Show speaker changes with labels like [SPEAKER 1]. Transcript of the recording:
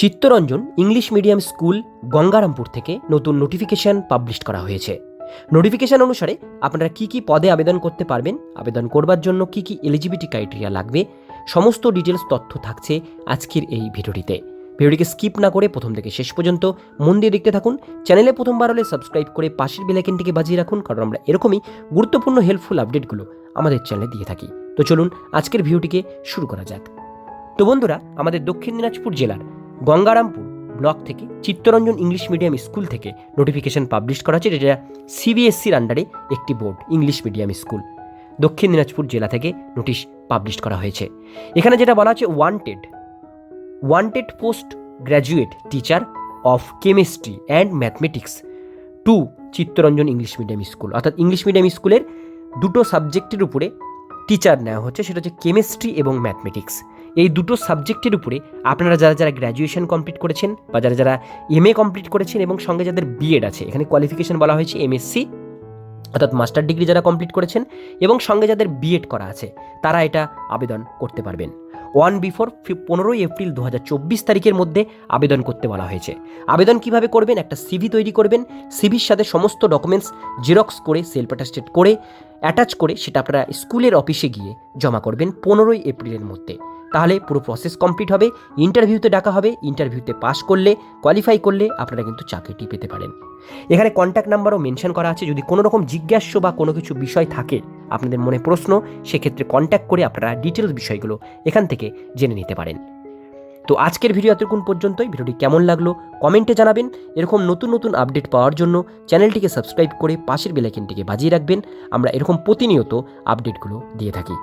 [SPEAKER 1] Chittaranjan English medium school Gangarampur থেকে নতুন notification publish করা হয়েছে। নোটিফিকেশন অনুসারে আপনারা কি কি পদে আবেদন করতে পারবেন, আবেদন করবার জন্য কি কি এলিজিবিলিটি ক্রাইটেরিয়া লাগবে, সমস্ত ডিটেলস তথ্য থাকছে আজকের এই ভিডিওটিতে। ভিডিওটিকে স্কিপ না করে প্রথম থেকে শেষ পর্যন্ত মন দিয়ে দেখতে থাকুন, চ্যানেলে প্রথমবার হলে সাবস্ক্রাইব করে পাশের বেলাইকেনটিকে বাজিয়ে রাখুন, কারণ আমরা এরকমই গুরুত্বপূর্ণ হেল্পফুল আপডেটগুলো আমাদের চ্যানেলে দিয়ে থাকি। তো চলুন আজকের ভিডিওটিকে শুরু করা যাক। তো বন্ধুরা, আমাদের দক্ষিণ দিনাজপুর জেলার গঙ্গারামপুর ব্লক থেকে চিত্তরঞ্জন ইংলিশ মিডিয়াম স্কুল থেকে নোটিফিকেশন পাবলিশ করা হচ্ছে, যেটা সিবিএসসির আন্ডারে একটি বোর্ড, ইংলিশ মিডিয়াম স্কুল। দক্ষিণ দিনাজপুর জেলা থেকে নোটিশ পাবলিশ করা হয়েছে। এখানে যেটা বলা হচ্ছে wanted wanted post graduate teacher of chemistry and mathematics to Chittaranjan English medium school. অর্থাৎ ইংলিশ মিডিয়াম স্কুলের দুটো সাবজেক্টের উপরে টিচার নেওয়া হচ্ছে, সেটা হচ্ছে কেমিস্ট্রি এবং ম্যাথমেটিক্স এই দুটো সাবজেক্টের উপরে আপনারা যারা যারা গ্র্যাজুয়েশন কমপ্লিট করেছেন বা যারা যারা এম এ কমপ্লিট করেছেন এবং সঙ্গে যাদের বিএড আছে, এখানে কোয়ালিফিকেশন বলা হয়েছে এমএসসি অর্থাৎ মাস্টার ডিগ্রি যারা কমপ্লিট করেছেন এবং সঙ্গে যাদের বিএড করা আছে, তারা এটা আবেদন করতে পারবেন। ওয়ান বিফোর পনেরোই এপ্রিল দু হাজার চব্বিশ তারিখের মধ্যে আবেদন করতে বলা হয়েছে। আবেদন কীভাবে করবেন? একটা সিভি তৈরি করবেন। সিভির সাথে সমস্ত ডকুমেন্টস জেরক্স করে সেলফ অ্যাটাস্টেড করে অ্যাটাচ করে সেটা আপনারা স্কুলের অফিসে গিয়ে জমা করবেন পনেরোই এপ্রিলের মধ্যে। তাহলে পুরো প্রসেস কমপ্লিট হবে ইন্টারভিউতে ডাকা হবে ইন্টারভিউতে পাস করলে কোয়ালিফাই করলে আপনারা কিন্তু চাকরিটি পেতে পারেন। এখানে কন্ট্যাক্ট নাম্বারও মেনশন করা আছে, যদি কোনো রকম জিজ্ঞাস্য বা কোনো কিছু বিষয় থাকে, আপনাদের মনে প্রশ্ন, সেক্ষেত্রে কন্ট্যাক্ট করে আপনারা ডিটেলস বিষয়গুলো এখান থেকে জেনে নিতে পারেন। তো আজকের ভিডিও এতক্ষণ পর্যন্তই। ভিডিওটি কেমন লাগল কমেন্টে জানাবেন। এরকম নতুন নতুন আপডেট পাওয়ার জন্য চ্যানেলটিকে সাবস্ক্রাইব করে পাশের বেলাইকেনটিকে বাজিয়ে রাখবেন। আমরা এরকম প্রতিনিয়ত আপডেটগুলো দিয়ে থাকি।